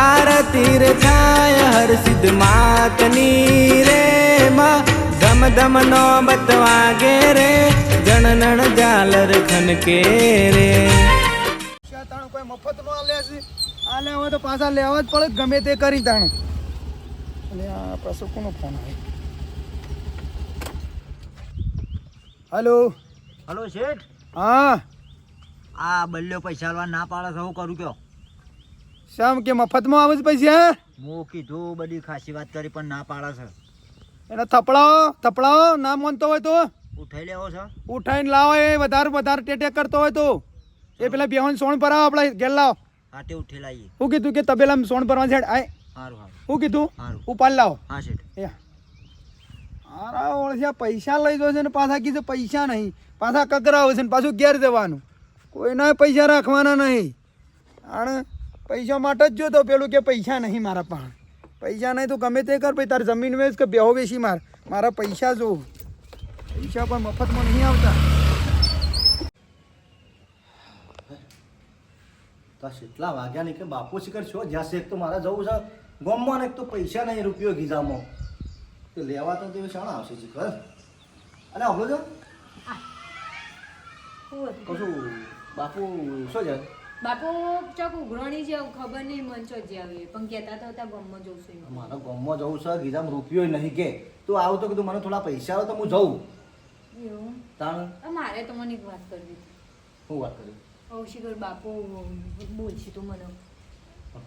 આરતી રે થાય હર સિદ્ધ માતની રે માં ધમ ધમ નો બતવાગે રે જણનણ જાલર ખનકે રે શેતાણ કોઈ મફત નો આલે છે. આલે હોય તો પાછા લેવા જ પડે ગમે તે કરી તાણ. અને આ પાછો કોનો ફોન આવે. હલો. હલો શેઠ. હા. આ બલ્યો પૈસા ના પાડે છે હું કરું કયો? શ્યામ કે મફતમાં આવે છે પૈસા હું? કીધું બધી ખાસી વાત કરી પણ ના પાડે છે. એને થપડાવો થપડાવો ના માનતો હોય તો. ઉઠાઈ લેવો છે? ઉઠાઈને લાવો એ વધારે વધારે ટેટે કરતો હોય તો. એ પેલા બેહોન સોણ પર આવો આપણે ઘેર લાવો. હાટે ઉઠી લાવીએ શું કીધું કે તબેલા સોણ પર છે આય. સારું શું કીધું ઉપાડ લાવો. હા શેઠ. એ. ઓળખ્યા પૈસા લઈ દો છે ને પાછા કીધું પૈસા નહીં. પાછા કકરાવે છે ને પાછું ઘેર જવાનું. કોઈના પૈસા રાખવાના નહીં. આણે પૈસા માટે જ જોતો પેલું કે પૈસા નહીં મારા પાસે પૈસા નહીં તો ગમે તે કર ભાઈ તારે જમીન વેચ કે બેહો વેચી માર. મારા પૈસા જો. પૈસા પણ મફતમાં નહીં આવતા. તો એટલા વાગ્યા નહીં કે બાપુ શિખર છો? જ્યાં શેખ તો મારે જવું છે. ગમમાં ને એક તો પૈસા નહીં રૂપિયો ગીઝામાં તો લેવા તો તે શાણા આવશે શિખર. અને આવડો જો કશું બાપુ શું છે? બાપુ ચોક ઉઘરણી છે ખબર નહીં મન છો જે આવી પણ કહેતા તો હતા ગમમાં જવું છું મારો ગમમાં જવું છે ગીધામ રૂપિયો નહીં કે. તું આવું તો કીધું મને થોડા પૈસા આવે તો હું જઉં. તાણ? મારે તો મને એક વાત કરવી હું વાત કરી? અવશીકર બાપુ બોલશી તો મને.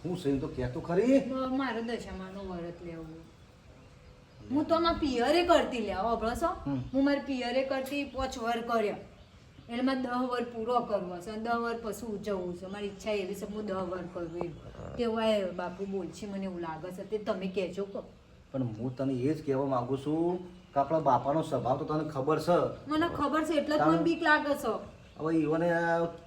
હું એમ તો કહેતો ખરી. મારો મારે દશામાનું વરત લેવું. હું તો મારા પિયરે કરતી લે અભળો છો હું મારી પિયરે કરતી પોચ વર કર્યો. મારે દહ વર પૂરો કરવો છે અને દહ વર પછી ઉજવવું છે. મારી ઈચ્છા એવી છે હું દહ વર કરવી. એમ તેવાય બાપુ બોલશે મને એવું લાગે છે. તે તમે કહેજો કહો. પણ હું તને એ જ કહેવા માંગુ છું કે આપણા બાપાનો સ્વભાવ તો તને ખબર છે. મને ખબર છે એટલે જ મને બીક લાગે છે. હવે ઈવને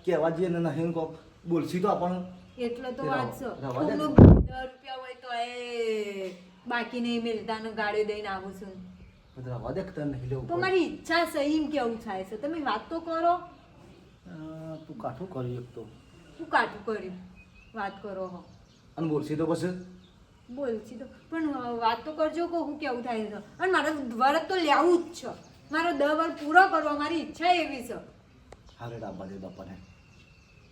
કહેવા જઈએ ને નહીં કહો બોલશી તો આપણને. એટલે તો વાત છે. રૂપિયા હોય તો એ બાકી નહીં મિલતા ને ગાડી દઈને આવું છું. બધું રવા દે કે તને નહીં લેવું તો મારી ઈચ્છા છે એમ કેવું થાય છે? તમે વાત તો કરો તું કાઠું કરી એક તો. શું કાઠું કર્યું? વાત કરો હો. અને બોલશી તો પછી? બોલશી તો. પણ વાત તો કરજો કે હું કેવું થાય છે? અને મારે વરત તો લેવું જ છે. મારો દ વાર પૂરો કરવો મારી ઈચ્છા એવી છે. હારે ડાબા દે બાપાને.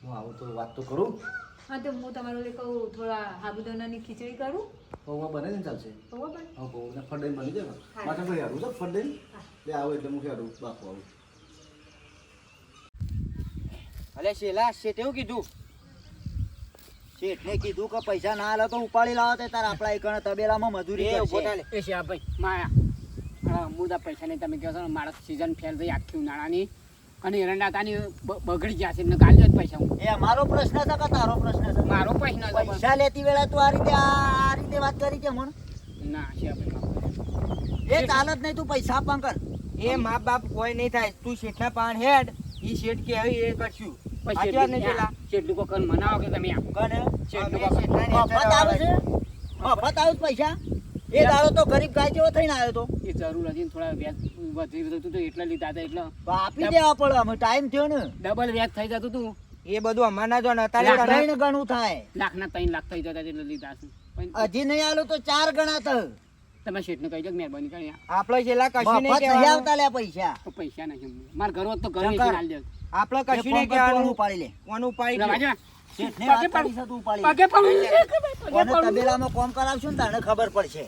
હું આવું તો વાત તો કરું? હા તો હું તમારું લે કહું થોડા સાબુદાનાની ખીચડી કરું. પૌવા બને ને ચાલશે? બરોબર હા પૌવા ફરડાઈ બની જાય. માથે કોઈ હેડું છે ફરડાઈ લે આવો એટલે હું હારું બાપુ આવું. અલે શેલા શેઠ એવું કીધું? શેઠને કીધું કે પૈસા ના આલે તો ઉપાડી લાવો તે તાર આપણા એકણ તબેલામાં મજૂરી કરશે. એ છે ભાઈ માયા મુદા પૈસા નહીં તમે કહો છો ને મારા સિઝન ફેલ થઈ આખી ઉનાળાની. અને એરંડાતાની બ- બગડી જશે એમને કાલે જ પૈસા હું. એ મારો પ્રશ્ન છે કે તારો પ્રશ્ન છે? મારો પૈસા નથી પૈસા લેતી વેળા તું આ રીતે આ રીતે વાત કરી છે મણ ના છે એ ચાલત નહીં તું પૈસા આપવા કર. એ મા બાપ કોઈ નહીં થાય. તું શેઠના પાન હેડ. ઈ શેઠ કે હવે એ કરશું. કન મનાવો કે તમે આમ? કને? જેટલું અમે મફત આવે છે? મફત. આવે પૈસા? એ દાડો તો ગરીબ ગાય જેવો થઈને આવ્યો તો. એ જરૂર હતી થોડા વ્યાજ વધી જતું હતું એટલે લીધા હતા એટલે. આપી દેવા પડે અમે ટાઈમ થયો ને. ડબલ વ્યાજ થઈ જતું હતું એ બધું અમારના જો નતા ત્રણ ગણું થાય. લાખના ત્રણ લાખ થઈ જતા એટલે લીધા છે. હજી નહીં આલું તો ચાર ગણા તો. તમે શેઠને કહી દો મહેરબાની કરી આપણે છેલ્લા કશું નહીં કહેવાનું. આવતા લે પૈસા. પૈસા નહીં મારા ઘર તો ઘર શંકર. વેચીને આલી આપણે કશું નહીં કહેવાનું. ઉપાડી લે. કોનું ઉપાડી રવા શેઠને વાત કરી છે તું ઉપાડી પગે પડું પગે કોને પડું. તબેલામાં કોમ કરાવશું ને તને ખબર પડશે.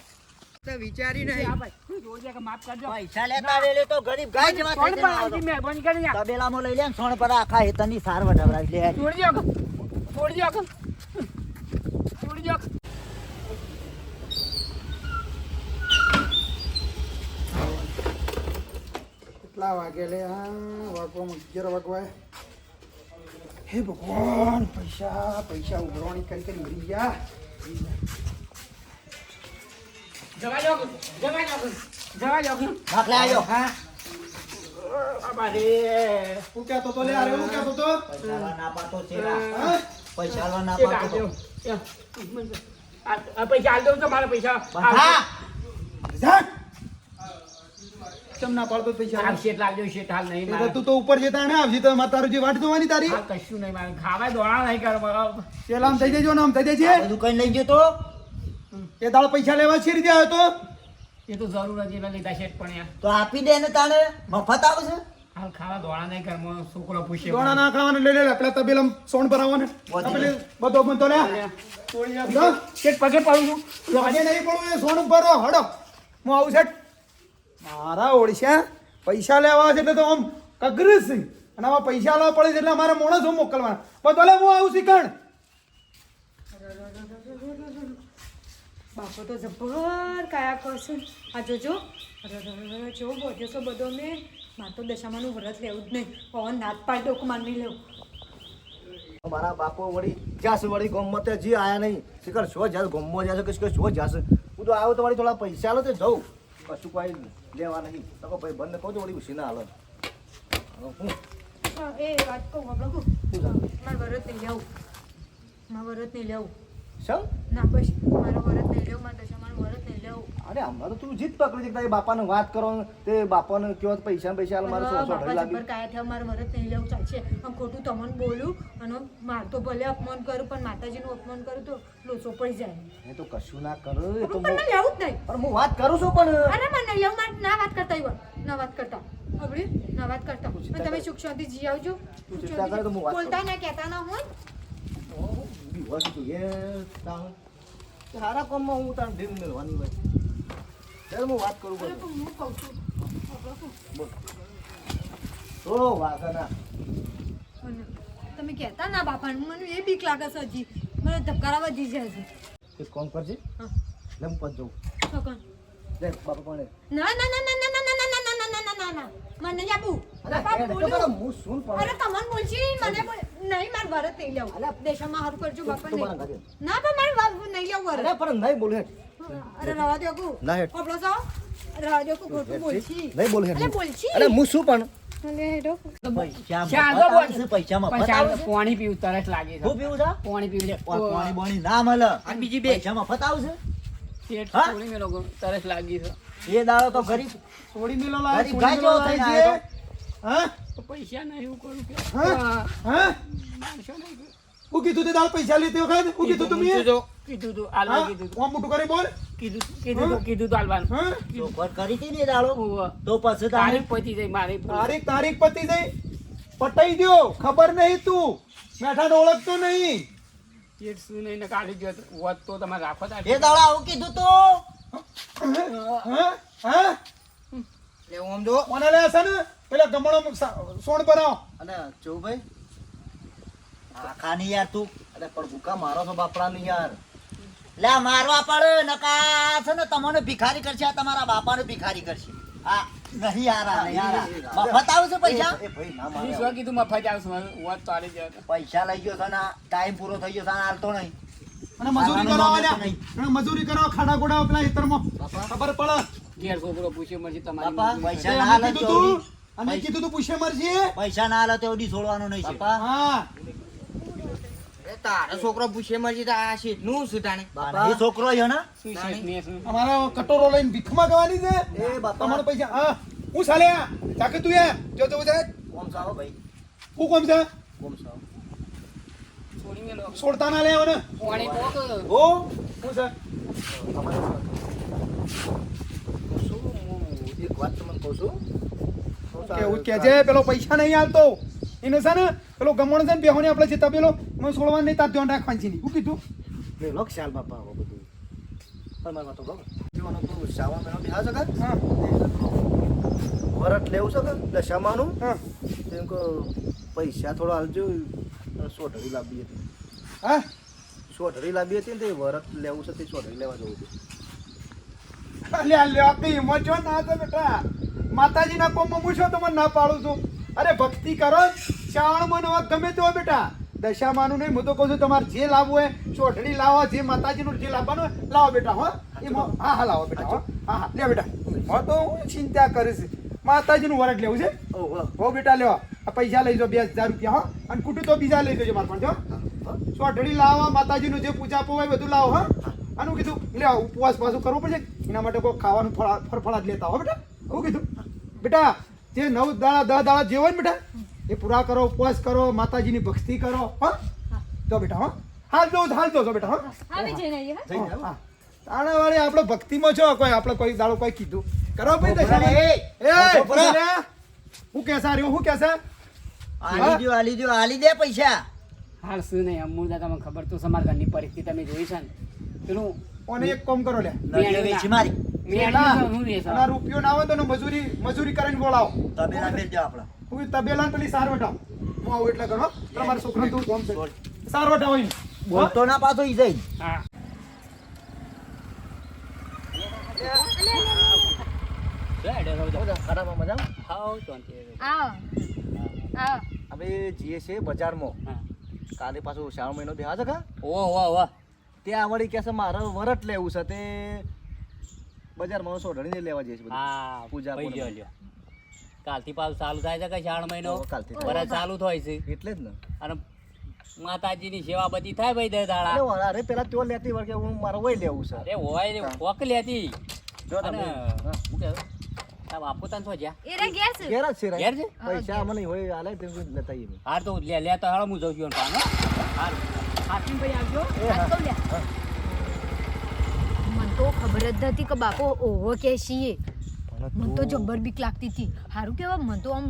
તો વિચારી નહીં. જોજે કે માફ કરજો. પૈસા લેતા વેલે તો ગરીબ ગાય જેવા થઈ સોન પર જઈને આવતી મહેરબાની કરીને તબેલામાં લઈ લે ને સોણ પર આખા હેતનની સાર વઢાવડાવી લે. છોડી દો અકલ. છોડી દો અકલ. છોડી દો અકલ. કેટલા વાગે લે? આ વાગવામાં અગિયાર વાગવાય. હે ભગવાન પૈસા પૈસા ઉઘરાણી કરી કરી મરી ગયા. જવા જાવ જવા જાવ જવા જાવ શેઠ હાલ નહીં મારે. તું તો ઉપર જતા ને આવશે તો મારે તારું જે વાટ જોવાની તારી. કશું નહીં મારે. ખાવા દોડા નહીં કરવા પેલા આમ થઈ જજો ને આમ થઈ જજે. બધું કઈ લઈ જતો તો એ દાળ પૈસા લેવા છે રીતે આવ્યો તો? એ તો જરૂર જ એના લીધા છે પણ યાર. તો આપી દે ને તાણે. મફત આવશે છે? હાલ ખાવા દોણા નહીં ઘરમાં છોકરો પૂછે દોણા ના ખાવાને લઈ લે આપણે પેલા તબેલા સોણ ભરાવાને તબેલે બધો બંધો લે. આપ પગે પડું છું. આજે નહીં પડું એ સોનું ભરો હડો. હું આવું છે મારા ઓળશા. પૈસા લેવા છે એટલે તો આમ કગરસ અને આમાં પૈસા લેવા પડે છે એટલે અમારે મોણસ હું મોકલવાના. બધો ભલે હું આવું શીખણ. બાપો તો જબ્બર કાયા કરશે. આ જોજો. જો બોધ્યો છો બધો મેં. મારે તો દશામાનું વ્રત લેવું જ નહીં. પવન નાત પાડી દો માર નહીં લેવું. મારા બાપો વળી જ્યાં વળી ગોમમાં જે આયા નહીં. શીખર શો જ્યાં ગોમમાં જશે કે શો જશે? હું તો આવ્યો તો વળી થોડા પૈસા લો તો જઉં. કશું કોઈ લેવા નહીં. તો ભાઈ બંધ કહું તો વળી ઉછી ના હાલો હું? એ વાત કહું આપણે મારે વ્રત નહીં લેવું. મારે વ્રત નહીં લેવું. શું? ના બસ મારા વ્રત નહીં લેવું મારે દશામાનું વ્રત નહીં લેવું અરે હમણાં તો તું જીત પકડી છે બાપાને વાત કરો તે બાપાને કયો પૈસા પૈસા મારે સો સો અઢી જબ્બર કાયા થયા મારે વ્રત નહીં લેવું ચાલશે આમ ખોટું તમને બોલું અને માર તો ભલે અપમાન કરું પણ માતાજીનું અપમાન કરું તો લોચો પડી જાય. એ તો કશું ના કરો એ તો મને લેવું જ નહીં. પણ હું વાત કરું છું પણ અરે મને નહીં લેવું મારે ના વાત કરતા એવા ના વાત કરતા. હવે ના વાત કરતા. પણ તમે સુખ શાંતિ જી આવજો. બોલતા ના કહેતા ના હોય. સારા કામમાં હું તાર ઢીલ મેળવાની હોય. ત્યારે હું વાત કરું તો અને તમે કહેતા ના બાપા મને એ બીક લાગે છે હજી મને ધબકારા જી જાય છે એક કામ કરજે હા. લે હું પત જાઉં છોકન લે બાપા પણ ના ના ના ના ના ના ના ના ના ના ના ના ના ના મને નહીં આપું બાપા બોલ્યું. હું પણ અરે બોલશી મને બોલ નહીં મારે ભરત નહીં લેવું દેશામાં હારું કરજો બાપા નહીં ના પણ મારે નહીં લેવું અરે પણ નહીં બોલે બીજી બે. પૈસામાં ફતાવશે તરસ લાગી છે. એ દાડો તો ગરીબ છોડી લાગે ગાજો થઈ પૈસા નહીં નહીં હું કીધું તે દાળ પૈસા લેતી વખત? હું કીધું તું મેં? કીધું કીધું તું આલવા કીધું તું. મોટું કરી બોલ. કીધું કીધું તું, કીધું તું. હા? ચોખવટ કરી હતી ને દાડો તો પછી તારીખ પતી જાય મારી. તારીખ તારીખ પતી જઈ પટાઈ ગયો ખબર નહીં તું. મેઠાને ઓળખતો નહીં. શું નહીં ને કાઢી ગયો તો હોત તો તમારે રાખો તાર. એ દાડો આવું કીધું તો? હા? હા? ઓમ જો કોને લે છે ને? પેલા ગમણો સોણ બનાવો. અને ચૌભાઈ આખાની યાર તું અરે પણ ભૂકા મારો છો બાપડાની યાર લે મારવા પડે નકા છે ને તમને ભિખારી કરશે તમારા બાપાને ભિખારી કરશે આ નહીં યાર યાર. મફત આવશે પૈસા એ ભાઈ ના મારે શું કીધું મફત આવશે હોત તો ગયો પૈસા લઈ ગયો છે ને ટાઈમ પૂરો થઈ ગયો છે ને હાલતો નહીં અને મજૂરી કરો. અને મજૂરી કરાવો ખાડા ગોડા પેલા ખેતરમાં ખબર પડે ઘેર છોકરો પૂછ્યો મરજી તમારી પૈસા ના અમે હાલે કીધું તો પૂછે મરજી પૈસા ના હાલે તો એવડી છોડવાનો નહીં છે હા તારો છોકરો પૂછે મરજી તો આ શેઠનું સુટાણે બાપા, એ છોકરો છે ને? શું શેઠ ને અમારો કટોરો લઈને ભીખમાં ગવાની છે. એ બાપા. તમારો પૈસા. હા. હું સાલે આ. ચાકે તું એ. જો તો છે કોમ સાવ ભાઈ. હું કોમ સા કોમ સાવ. છોડતા ના લે ને પાણી પોક. ઓ હું. છે? શું એક વાત તમને કહું છું? કેવું કે છે પેલો પૈસા નહીં આલતો. એને છે ને પેલો ગમણ છે ને બેહોને આપણે જતા પેલો મને છોડવા નહીં તાર ધ્યાન રાખવાની છે શું કીધું? લે લોક શાલ બાપા આવો બધું. પણ મારી તો કહું જીવાનો તું શાવા મેનો બિહાર છે કાં? હા. વરત લેવું છે કે? દશામાનું? હા. તેમ કે પૈસા થોડો હાલજો સોઢરી લાવવી હતી. હા? સોઢરી લાવવી હતી ને તે વરત લેવું છે તે લેવા જવું છે અલ્યા લ્યા કઈ હિંમત જો ના છે બેટા. માતાજીના કોમમાં હું તો તમને ના પાડું છું? અરે ભક્તિ કરો. શ્રાવણમાં નવા ગમે તે હોય બેટા. દશામાનું નહીં હું તો કહું છું તમારે જે લાવવું હોય ચોટડી લાવો જે માતાજીનું જે લાવવાનું હોય લાવો બેટા હો. એમાં હા હા લાવો બેટા હો. હા હા લે બેટા. હું તો હું ચિંતા કરીશ. માતાજીનું વરટ લેવું છે. હો બેટા લેવા આ પૈસા લઈ જાઓ બે હજાર રૂપિયા હો. અને કુટું તો બીજા લઈ જજો મારા પણ જો ચોઠડી લાવવા માતાજીનું જે પૂજા હોય બધું લાવો હા. આનું કીધું લે ઉપવાસ પાછું કરવું પડશે. એના માટે કોઈ ખાવાનું ફળા- ફળફળા જ લેતા હો બેટા. હું કીધું બેટા જે નવ દાડા દસ દાડા જે હોય ને બેટા. એ પૂરા કરો ઉપવાસ કરો માતાજીની ભક્તિ કરો હા. જો બેટા હા. હાલ જો હાલ જો બેટા હા. હા? તાણા વાળી આપણે ભક્તિમાં છો? કોઈ આપણે કોઈ દાડો કોઈ કીધું. કરો ભાઈ દશા એ. હું કેસા રહ્યો? હું કેસા? આલી દો આલી દો આલી દે પૈસા. હાલ શું નહીં અમૂલદા તમને ખબર તો સમાર મારા ઘરની પરિસ્થિતિ તમે જોઈ છે ને. પેલું ઓને એક કોમ કરો લે. વેચી મારી. મેળા રૂપિયો ના હોય તો મજૂરી મજૂરી કરીને બોલાવો. તબેલા મેલ દો આપણે. હું તબેલા પેલી સાર વટાવ હું આવું એટલે કરો તમારા છોકરા તું કોમ છે. સાર વટાવ હોય બોલતો ના પાછો ઈ જઈ હા. આપણે જઈએ છીએ બજારમાં. કાલે પાછું શ્રાવણ મહિનો છે કા? ઓહો ઓહો ઓહો. ત્યાં વળી કે છે મારે વરટ લેવું છે તે બજારમાં સોઢણીને લેવા જઈશ હા પૂજા લ્યો. કાલથી પાછું ચાલુ થાય છે કે શ્રાવણ મહિનો? કાલથી વરસ ચાલુ થાય. છે. એટલે જ ને. અને માતાજીની સેવા બધી થાય ભાઈ દાડા. અરે પેલા તો લેતી વળગે હું મારે હોય લેવું છે. અરે હોય ને કોક લેતી. જો તમે. હું. કે? તારા બાપુ તન છો જ્યા? એ રે ગયા છે. ઘેર જ છે ઘેર છે? પૈસા મને હોય હાલે તે લેતા આવીએ. હાર તો લે લે તો હાલો હું જઉં છું પાનો હાર. હાથીને આવજો વાત કહું લ્યા. મને તો ખબર જ નથી કે બાપો ઓવો કે છીએ. મને તો જબ્બર બીક લાગતી હતી. સારું કેવા મને તો આમ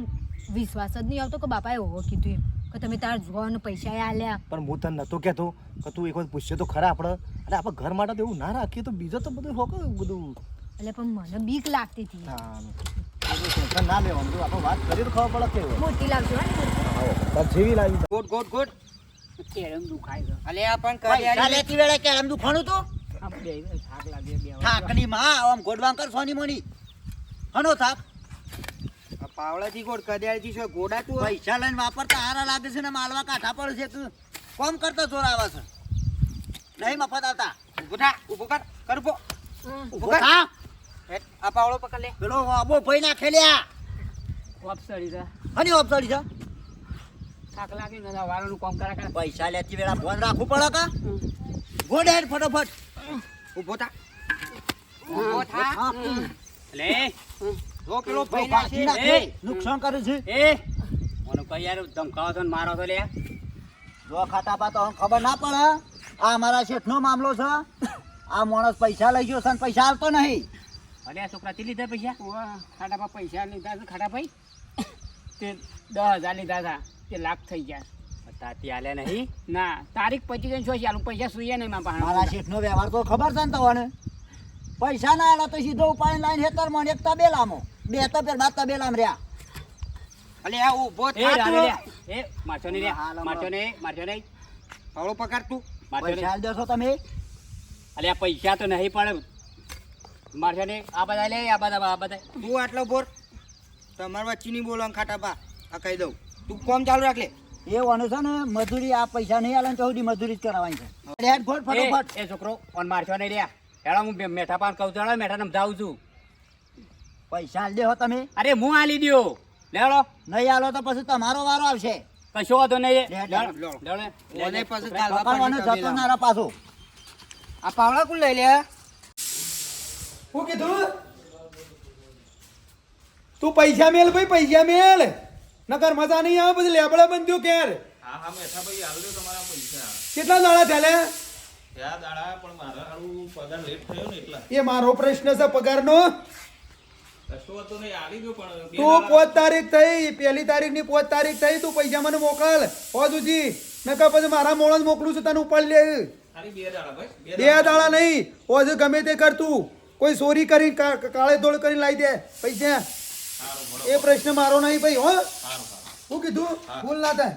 વિશ્વાસ જ નહીં આવતો કે બાપાએ ઓવો કીધું એમ. કે તમે તાર જોવાનું પૈસા આલ્યા. પણ હું તને નતો કહેતો કે તું એક વખત પૂછશે તો ખરા આપણે. અરે આપણે ઘર માટે તો એવું ના રાખીએ તો બીજો તો બધું હોકે બધું. એટલે પણ મને બીક લાગતી હતી. ના લેવાનું. આપણે વાત કરીએ તો ખબર પડે કે મોટી? તાર જેવી લાગી ગુડ ગુડ ગોટ. કેરમ દુખાય છે. અલે આ પણ પૈસા કરી લેતી વેળે કે એમ દુખાણું તું આ બે થાક લાગે બે થાકની માં આમ ગોડવાં કર સોની મોની. હનો થાક. પાવડાથી ગોટ કડિયાળથી છો ગોડા તું પૈસા લઈને વાપરતા હારા લાગે છે ને માલવા કાઠા પડે છે તું. કોમ કરતા ચોર આવે છે. નહીં મફત આવતા. ઊભો થા ઊભો કર કર ઊભો ઊભો થા. આ પાવળો પકડ લે. પેલો આબો ભાઈ ના ખેલ્યા કોપ છે હની ઓપસડી છે થાક લાગે ને વાળાનું કામ કરા કરા. પૈસા લેતી વેળા ફોન રાખવું પડે કા? ગોડે હેડ ફટોફટ. ઊભો થા. ઊભો થા. લે. જો પેલો ભાઈ નાખે. એ. નુકસાન કરે છે. એ. મને કઈ યાર ધમકાવો તો મારો તો લે. જો ખાતા પા તો ખબર ના પડે. આ મારા શેઠનો મામલો છે. આ માણસ પૈસા લઈ ગયો છે ને પૈસા આવતો નહીં. અને આ છોકરા થી લીધા પૈસા? ખાડામાં પૈસા લીધા છે ખાડા ભાઈ. તે દસ હજાર લીધા હતા. તે લાખ થઈ ગયા તાતી આલે નહીં? ના તારીખ પચી જઈને શું ચાલુ પૈસા સુઈએ નહીં મારા મારા શેઠનો વ્યવહાર તો ખબર છે ને તમને? પૈસા ના આલો તો સીધો ઉપાડી લાઈન હેતરમાં એક તબેલામાં. બે તો પેલા બાદ તબેલામાં રહ્યા. અલે આ એ થા એ લે હાલ, મારશો નહીં મારશો નહીં. પાવડો પકડ તું. પૈસા નહીં. દેશો તમે. અલે આ પૈસા તો નહીં પણ મારશો ને આ બધા લે આ બધા આ બધા. તું આટલો બોર. તમારા વચ્ચે નહીં બોલો ખાટા પા આ કહી દઉં. તું કોમ ચાલુ રાખ લે. એ વાનો છે ને મજૂરી આ પૈસા નહીં આલે તો સુધી મજૂરી જ કરાવવાની છે. હેડ ફોટ ફટોફટ એ- છોકરો ઓન મારશો નહીં રહ્યા. હેડા હું મેઠા પાન કહું છું. મેઠા સમજાવું છું. પૈસા આલી દેહો તમે. અરે હું આલી દ્યો. લેડો નહીં આલો તો પછી તમારો વારો આવશે. કશો વાંધો નહીં. લેડો. પાછું પકડવાનો જતો નારા પાછો. આ પાવડા કુલ લઈ લે? હું કીધું? તું પૈસા મેલ ભાઈ પૈસા મેલ. નકર મજા નહીં આવે પછી લેબડા બંધ્યું કેર હા હા મેઠા ભાઈ આલ્યો તમારા પૈસા. કેટલા દાડા થયા લે? દાડા પણ મારે હારું પગાર લેટ થયો ને એટલા. એ મારો પ્રશ્ન છે પગારનો. તું પોત તારીખ થઈ પહેલી તારીખની પોચ તારીખ થઈ તું પૈસા મને મોકલ. હો દુજી. નકર પછી મારા મોણસ મોકલું છું તને ઉપાડી લે. બે દાડા નહીં. હોજ ગમે તે કર તું. કોઈ ચોરી કરી કાળે ધોળ કરીને લાવી દે પૈસા. મળો એ પ્રશ્ન મારો નહીં ભાઈ હો. શું કીધું ભૂલ ના થાય.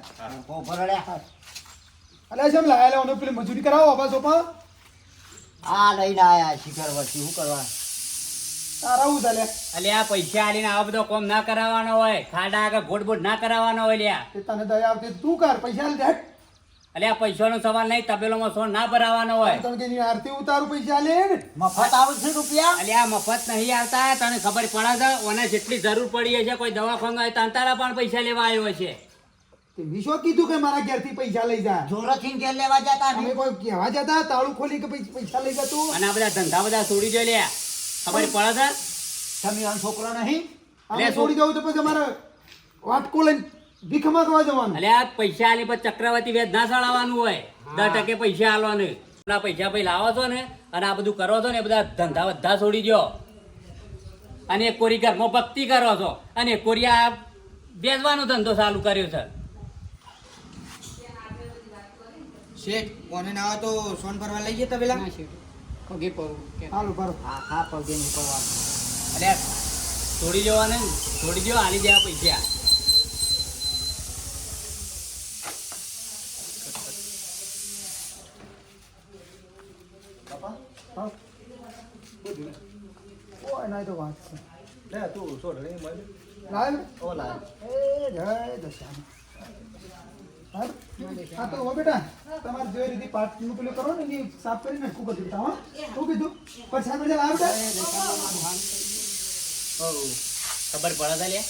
અલે જેમ અલ્યા લાયા લેવાનું? પેલી મજૂરી કરાવો બાબા સોપા આ લઈને આયા શિખર વર્ષી શું કરવા તારા હું ચાલે. અલે આ પૈસા આલીને આ બધો કોમ ના કરાવવાનો હોય. ખાડા આગળ ગોટ બોટ ના કરાવવાનો હોય લ્યા. તને દયા આવતી તું કર પૈસા લે અલે આ પૈસાનો સવાલ નહીં તબેલોમાં સોન ના ભરાવાનો હોય. તને કે આરતી ઉતારું પૈસા લે મફત આવશે રૂપિયા? અલે આ મફત નહીં આવતા તને ખબર પડે છે ઓને જેટલી જરૂર પડી હશે કોઈ દવાખાનું હોય તાન તારા પણ પૈસા લેવા આવ્યો છે. વિશો કીધું કે મારા ઘેરથી પૈસા લઈ જા. જોરથી ઘેર લેવા જતા અમે કોઈ કહેવા જતા તાળું ખોલી કે પૈસા લઈ જતું? અને આ બધા ધંધા બધા છોડી દે લ્યા ખબર પડે છે? તમે છોકરો નહીં? શું? છોડી જવું તો પછી અમારે વાટકો લઈને ભીખ માંગવા જવાનું. એટલે આ પૈસા આલી પછી ચક્રવર્તી વ્યાજ ના ચડાવવાનું હોય. દસ ટકે પૈસા આલવાનું. આ પૈસા ભાઈ લાવો છો ને અને આ બધું કરો છો ને એ બધા ધંધા બધા છોડી દો અને એક કોરી ઘરમાં ભક્તિ કરો છો. અને એક કોરી આ બેસવાનો ધંધો ચાલુ કર્યો છે. શેઠ કોને ના આવે તો સોન ભરવા લઈ જતા પેલા? પગે કે. હાલો ભરો. હા હા પગે નહીં પડવા અરે છોડી જવાને ને છોડી દો આલી દેવા પૈસા. ના એ તો વાત છે લે તું શું ઢળી મળી લાવ ઓ લાય એ જય દશામાં હા હા તો હો બેટા તમારે જે રીતે પાટનું પેલું કરો ને એ સાફ કરીને નાખવું કરી દીધા હો શું કીધું પછી આપણે લાવ બેટા ખબર પડે છે લે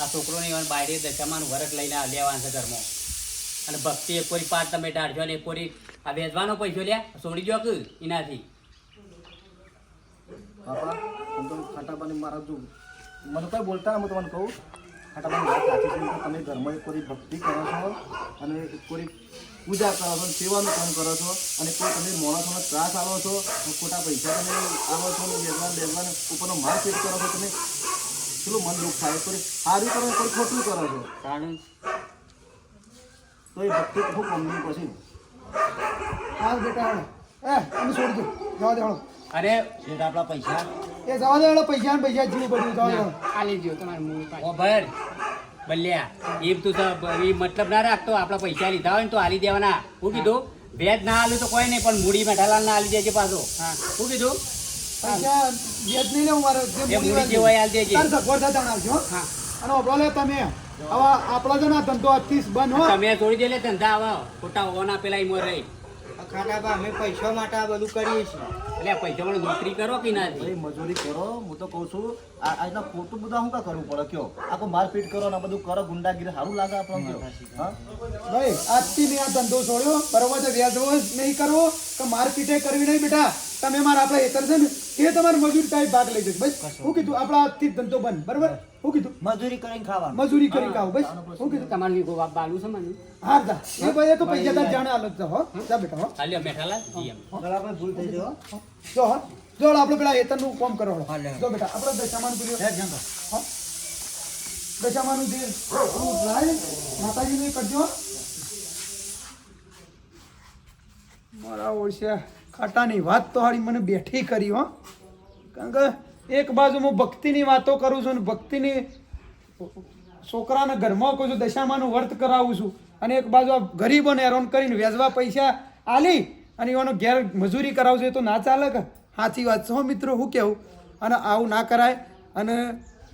આ છોકરો ને બાયડે દશામાં વરત લઈને લેવાનું છે ઘરમાં. અને ભક્તિ એક પોરી પાટ તમે ટાળશો ને એક પોરી. આ વેચવાનો પૈસો લે છોડી જો કે એનાથી? બાપા હું તો ખાટાબાની મારા જો મને કોઈ બોલતા હું તમને કહું ખાટાબાની વાત સાચી છે તમે ઘરમાં એક કોરી ભક્તિ કરો છો અને કોઈ પૂજા કરો છો સેવાનું કામ કરો છો અને કોઈ તમે માણસોનો ત્રાસ આવો છો અને ખોટા પૈસા તમે આવો છો ને બેસવા બેસવા ઉપરનો માર પેટ કરો છો તમે પેલું મન દુઃખ થાય? કોઈ સારું કરો કોઈ ખોટું કરો છો? કારણ? તો એ ભક્તિ ખૂબ મમ્મી પછી. હાલ બેટા એ અમે છોડી દો. જવા દે હાલો. અરે જેટ આપણા પૈસા. એ જવા દે હાલો પૈસા ને પૈસા જીવ બધું જવા આ દો તમારે મૂળ પાછું ઓ ભર. બલ્યા એ તું તો એ મતલબ ના રાખતો આપણા પૈસા લીધા હોય ને તો આલી દેવાના. હું કીધું વેજ ના આલું તો કોઈ નહીં પણ મૂડી મેઠાલાલ ના આલી દેજે પાછો. હા. શું કીધું પૈસા વ્યાજ નહીં લેવું મારે જે મૂડી મૂડી જે હોય આલી દેજે. તાર સગવડ થાય આવજો હા. અને ઓબળો લે તમે. હવે આપણા છે ને ધંધો આજથી બંધ હોય તમે થોડી દે લે ધંધા આવા. ખોટા ઓના પેલા ઈમો રહી. ખાટાબા અમે પૈસા માટે આ બધું કરીએ છીએ. એટલે પૈસા વાળો નોકરી કરો કે ના ભાઈ મજૂરી કરો હું તો કહું છું આ આજના ખોટું બધા શું કા કરવું પડે? કયો? આખો મારપીટ કરો ને બધું કરો ગુંડાગીરી સારું લાગે આપણને ભાઈ આજથી મેં આ ધંધો છોડ્યો બરોબર છે વ્યાજ નહીં કરવો કે મારપીટે કરવી નહીં બેટા. તમે મારા આપણા હેતર છે ને એ તમારે મજૂરી ટાઈપ ભાગ લઈ જશે. બસ શું કીધું આપણા આજથી ધંધો બંધ બરોબર? શું કીધું મજૂરી કરીને ખાવાનું. મજૂરી કરી ખાવ બસ શું કીધું. તમારે વીઘો બાપ બાલુ છે મને હા દા એ ભાઈ તો પૈસા જાણે અલગ છે હો. જા બેટા હો. હાલ્યો મેઠાલા બરાબર ભૂલ થઈ જાય હો. જો હા. જો આપણે પેલા હેતરનું કામ કરો. જો બેટા આપણે દશામાનું હો. દશામાનું જે લાય, માતાજીને કરજો. મારા ઓળશે. ખાટાની વાત તો હારી મને બેઠી કરી હો. કારણ કે એક બાજુ હું ભક્તિની વાતો કરું છું ને ભક્તિની છોકરાના ઘરમાં કહું છું દશામાનું વર્ત કરાવું છું અને એક બાજુ આ ગરીબોને હેરાન કરીને વેજવા પૈસા આલી અને એવાનો ગેર મજૂરી કરાવજો એ તો ના ચાલે કે? સાચી વાત. છે મિત્રો, હું કેવું? અને આવું ના કરાય. અને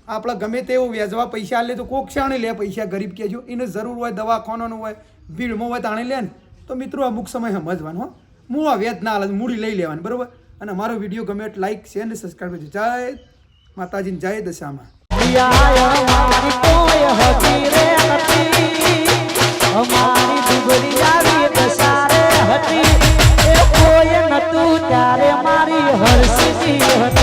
આપણે ગમે તેવો વેચવા પૈસા લે તો કોક શાણે લે પૈસા, ગરીબ કહેજો. એને જરૂર હોય, દવાખાનાનું હોય, ભીડમાં હોય, તાણે લે ને. તો મિત્રો, અમુક સમય સમજવાનું, હો. હું આ વેચ ના હાલે મૂડી લઈ લેવાનું, બરોબર? અને અમારો વીડિયો ગમે એટલે લાઈક શેર અને સબસ્ક્રાઈબ કરજો. જય માતાજીની જય દશામાં. અમારી Lord.